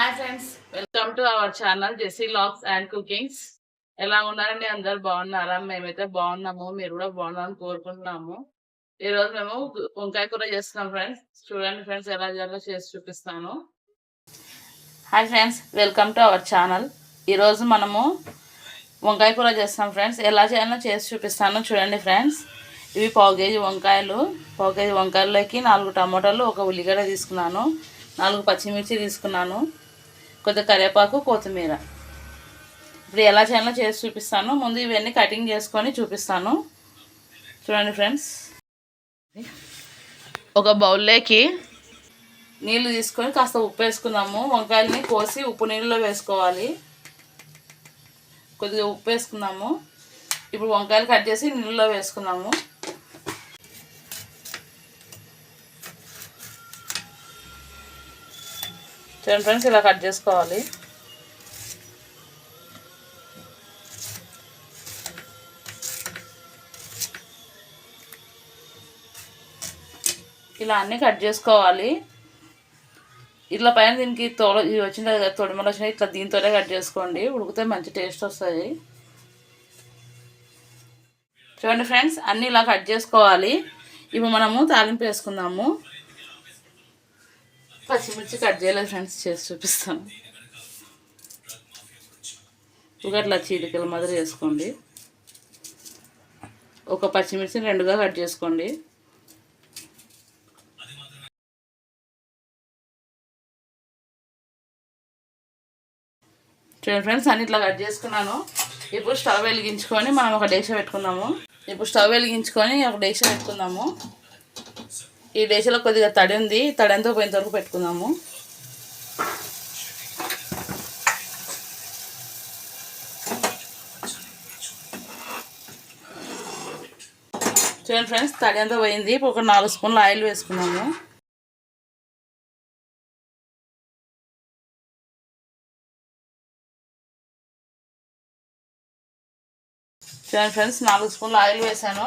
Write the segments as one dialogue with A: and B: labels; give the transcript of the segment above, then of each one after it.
A: Hi friends welcome to our channel JC locks and cookings ఎలా ఉన్నారండి అందరు? బాగున్నారా? మేమైతే బాగున్నాము మీరు కూడా బాగున్నారని కోరుకుంటున్నాము. ఈ రోజు మేము వంకాయ కూర చేస్తున్నాం ఫ్రెండ్స్ చూడండి ఫ్రెండ్స్ ఎలా చేయాలో చేసి చూపిస్తాను. Hi friends welcome to our channel ఈరోజు మనము వంకాయ కూర చేస్తాం ఫ్రెండ్స్ ఎలా చేయాలో చేసి చూపిస్తాను. చూడండి ఫ్రెండ్స్ ఇవి పావు కేజీ వంకాయలు. పావు కేజీ వంకాయలకి నాలుగు టమాటాలు ఒక ఉల్లిగడ్డ తీసుకున్నాను. నాలుగు పచ్చిమిర్చి తీసుకున్నాను. కొద్దిగా కరివేపాకు కొత్తిమీర. ఇప్పుడు ఎలా చేయాలో చేసి చూపిస్తాను. ముందు ఇవన్నీ కటింగ్ చేసుకొని చూపిస్తాను. చూడండి ఫ్రెండ్స్ ఒక బౌల్లోకి నీళ్ళు తీసుకొని కాస్త ఉప్పు వేసుకుందాము. వంకాయలని కోసి ఉప్పు నీళ్ళలో వేసుకోవాలి. కొద్దిగా ఉప్పు వేసుకుందాము. ఇప్పుడు వంకాయలు కట్ చేసి నీళ్ళలో వేసుకుందాము. చూడండి ఫ్రెండ్స్ ఇలా కట్ చేసుకోవాలి. ఇలా అన్నీ కట్ చేసుకోవాలి. ఇట్లా పైన దీనికి తోడ ఇది వచ్చింది కదా తొడిమలు వచ్చినాయి ఇట్లా దీంతోనే కట్ చేసుకోండి. ఉడికితే మంచి టేస్ట్ వస్తుంది. చూడండి ఫ్రెండ్స్ అన్నీ ఇలా కట్ చేసుకోవాలి. ఇప్పుడు మనము తాలింపు వేసుకుందాము. పచ్చిమిర్చి కట్ చేయలేదు ఫ్రెండ్స్ చేసి చూపిస్తాను. అట్లా చీలికల మాదిరి వేసుకోండి ఒక పచ్చిమిర్చిని రెండుగా కట్ చేసుకోండి. చూడండి ఫ్రెండ్స్ అన్ని ఇట్లా కట్ చేసుకున్నాను. ఇప్పుడు స్టవ్ వెలిగించుకొని మనం ఒక డేక్ష పెట్టుకున్నాము ఇప్పుడు స్టవ్ వెలిగించుకొని ఒక డేక్ష పెట్టుకుందాము. ఈ డేసీలో కొద్దిగా తడి ఉంది. తడి అంతా పోయిన వరకు పెట్టుకుందాము. చూడండి ఫ్రెండ్స్ తడి అంతా పోయింది. ఒక నాలుగు స్పూన్లు ఆయిల్ వేసుకున్నాము చూడండి ఫ్రెండ్స్ నాలుగు స్పూన్లు ఆయిల్ వేసాను.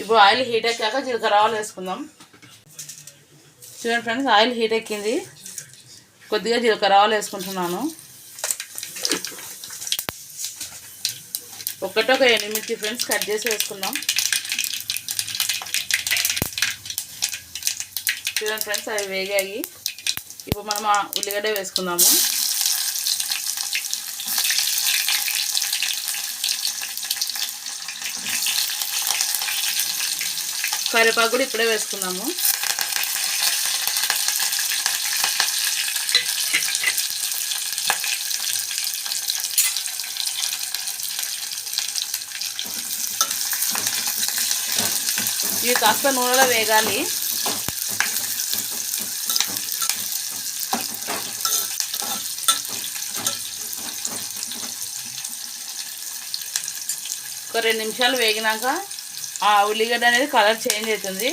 A: ఇప్పుడు ఆయిల్ హీట్ ఎక్కాక జీలకర్ర ఆవాలు వేసుకుందాం. చూడండి ఫ్రెండ్స్ ఆయిల్ హీట్ ఎక్కింది. కొద్దిగా జీలకర్ర ఆవాలు వేసుకుంటున్నాను. ఒక్కటి ఒక ఎనిమిది ఫ్రెండ్స్ కట్ చేసి వేసుకుందాం. చూడండి ఫ్రెండ్స్ అవి వేగాయి. ఇప్పుడు మనం ఉల్లిగడ్డ వేసుకుందాము. కరివేపాకు కూడా ఇప్పుడే వేసుకున్నాము ఇవి కాస్త నూనెలో వేగాలి. ఒక రెండు నిమిషాలు వేగినాక ఆ ఉల్లిగడ్డ అనేది కలర్ చేంజ్ అవుతుంది.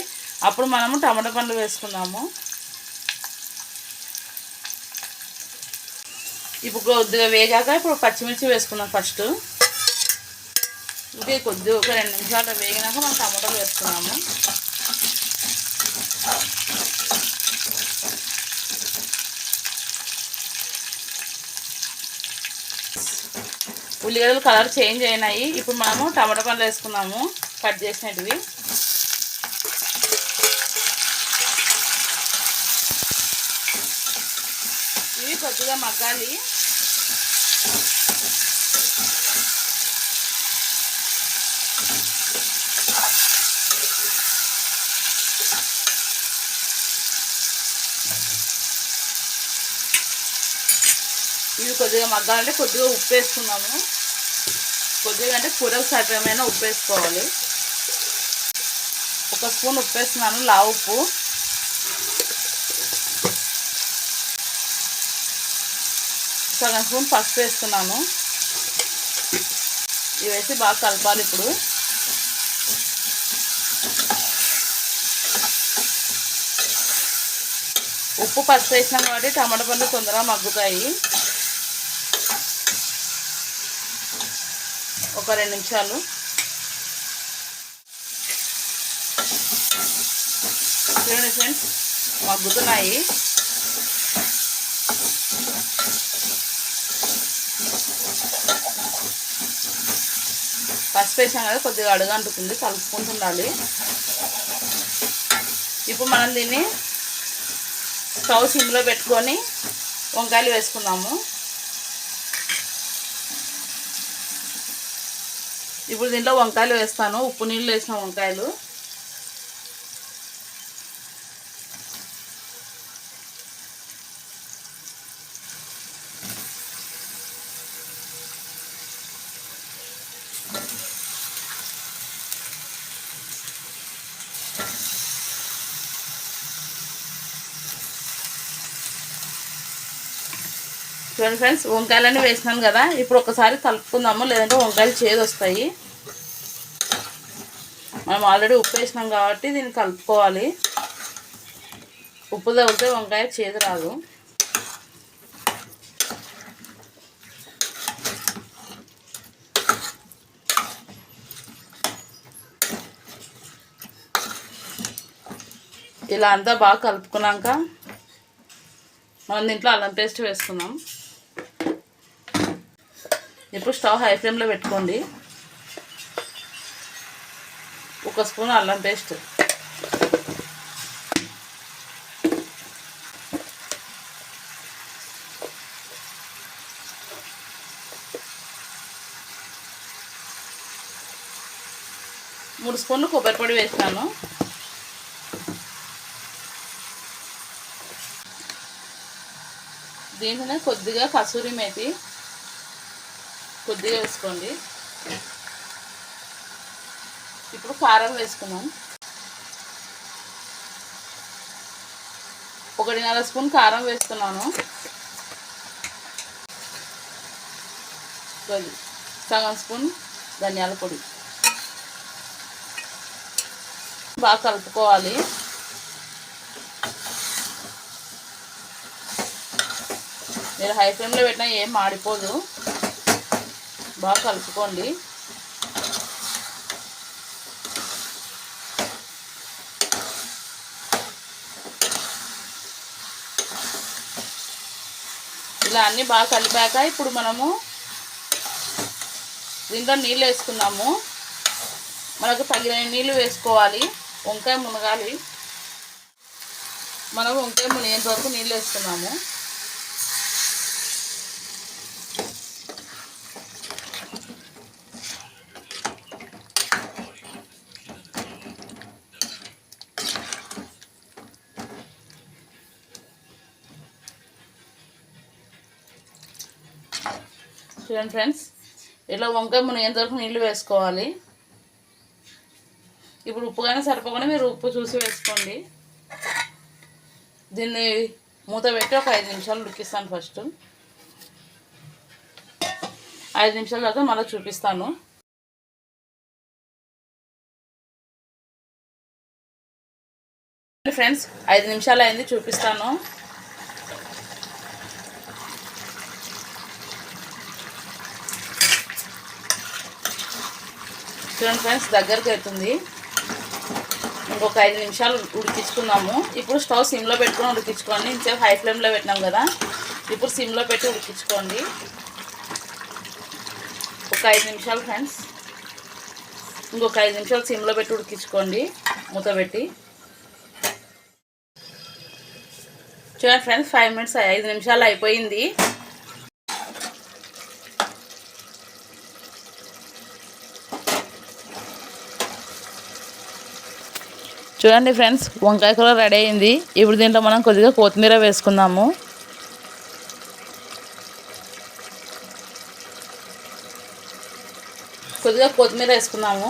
A: అప్పుడు మనము టమాటా పండ్లు వేసుకుందాము. ఇప్పుడు కొద్దిగా వేగాక ఇప్పుడు పచ్చిమిర్చి వేసుకుందాం ఫస్ట్. ఇంకే కొద్దిగా ఒక రెండు నిమిషాలు వేగినాక మనం టమాటాలు వేసుకున్నాము ఉల్లిగడ్డలు కలర్ చేంజ్ అయినాయి. ఇప్పుడు మనము టమాటా పండ్లు వేసుకున్నాము కట్ చేసినవి ఇవి కొద్దిగా మగ్గాలి. ఇవి కొద్దిగా మగ్గాలంటే కొద్దిగా ఉప్పు వేసుకున్నాము. కొద్దిగా అంటే కూరకు సరిపోయిన ఉప్పు వేసుకోవాలి. ఒక స్పూన్ ఉప్పు వేస్తున్నాను లావు ఉప్పు. సగం స్పూన్ పసుపు వేస్తున్నాను. ఇవి వేసి బాగా కలపాలి ఇప్పుడు. ఉప్పు పసుపు వేసినాం కాబట్టి టమాటా పండ్లు తొందరగా మగ్గుతాయి. ఒక రెండు నిమిషాలు. చూడండి ఫ్రెండ్స్ మగ్గుతున్నాయి పసుపు వేసాం కదా కొద్దిగా అడుగు అంటుకుంది కలుపుకుంటుండాలి. ఇప్పుడు మనం దీన్ని స్టవ్ సిమ్లో పెట్టుకొని వంకాయలు వేసుకుందాము. ఇప్పుడు దీంట్లో వంకాయలు వేస్తాను ఉప్పు నీళ్ళు వేసిన వంకాయలు. చూడండి ఫ్రెండ్స్ వంకాయలన్నీ వేసినాను కదా. ఇప్పుడు ఒకసారి కలుపుకుందాము లేదంటే వంకాయలు చేదు వస్తాయి. మనం ఆల్రెడీ ఉప్పు వేసినాం కాబట్టి దీన్ని కలుపుకోవాలి. ఉప్పు తగ్గితే వంకాయ చేదు రాదు. ఇలా అంతా బాగా కలుపుకున్నాక మనం దీంట్లో అల్లం పేస్ట్ వేసుకున్నాం ఇప్పుడు స్టవ్ హై ఫ్లేమ్లో పెట్టుకోండి. ఒక స్పూన్ అల్లం పేస్ట్. మూడు స్పూన్లు కొబ్బరి పొడి వేస్తాను దీంట్లోనే కొద్దిగా కసూరి మేతి కొద్దిగా వేసుకోండి. ఇప్పుడు కారం వేసుకున్నాం ఒకటిన్నర స్పూన్ కారం వేస్తున్నాను. సగం స్పూన్ ధనియాల పొడి. బాగా కలుపుకోవాలి. మీరు హై ఫ్లేమ్లో పెట్టినా ఏం మాడిపోదు. బాగా కలుపుకోండి. ఇలా అన్నీ బాగా కలిపాక ఇప్పుడు మనము దీంట్లో నీళ్ళు వేసుకున్నాము. మనకు తగిన నీళ్ళు వేసుకోవాలి. వంకాయ మునగాలి. మనం వంకాయ మునిగేంత వరకు నీళ్ళు వేసుకున్నాము. చూడండి ఫ్రెండ్స్ ఇట్లా వంకాయ మునిగేంత వరకు నీళ్ళు వేసుకోవాలి? ఇప్పుడు ఉప్పు కానీ సరిపోకుండా మీరు ఉప్పు చూసి వేసుకోండి. దీన్ని మూత పెట్టి ఒక ఐదు నిమిషాలు ఉడికిస్తాను ఫస్ట్. ఐదు నిమిషాల తర్వాత మళ్ళీ చూపిస్తాను. ఫ్రెండ్స్ ఐదు నిమిషాలు అయింది చూపిస్తాను. చూడండి ఫ్రెండ్స్ దగ్గరికి అవుతుంది. ఇంకొక ఐదు నిమిషాలు ఉడికించుకున్నాము ఇప్పుడు స్టవ్ సిమ్లో పెట్టుకొని ఉడికించుకోండి. ఇంతసేపు హై ఫ్లేమ్లో పెట్టినాం కదా. ఇప్పుడు సిమ్లో పెట్టి ఉడికించుకోండి. ఒక ఐదు నిమిషాలు ఫ్రెండ్స్. ఇంకొక ఐదు నిమిషాలు సిమ్లో పెట్టి ఉడికించుకోండి. మూత పెట్టి. చూడండి ఫ్రెండ్స్ ఫైవ్ మినిట్స్ ఐదు నిమిషాలు అయిపోయింది. చూడండి ఫ్రెండ్స్ వంకాయ కూర రెడీ అయింది. ఇప్పుడు దీంట్లో మనం కొద్దిగా కొత్తిమీర వేసుకుందాము. కొద్దిగా కొత్తిమీర వేసుకున్నాము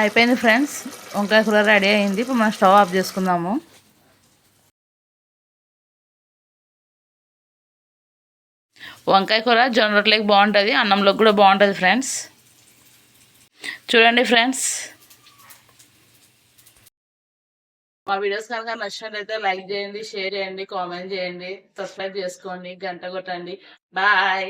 A: అయిపోయింది ఫ్రెండ్స్. వంకాయ కూర రెడీ అయింది. ఇప్పుడు మనం స్టవ్ ఆఫ్ చేసుకుందాము. వంకాయ కూర జొన్న రొట్టెలకి బాగుంటుంది. అన్నంలోకి కూడా బాగుంటుంది ఫ్రెండ్స్. చూడండి ఫ్రెండ్స్. మా వీడియోస్ కనుక నచ్చినట్లయితే లైక్ చేయండి షేర్ చేయండి కామెంట్ చేయండి సబ్స్క్రైబ్ చేసుకోండి గంట కొట్టండి. బాయ్.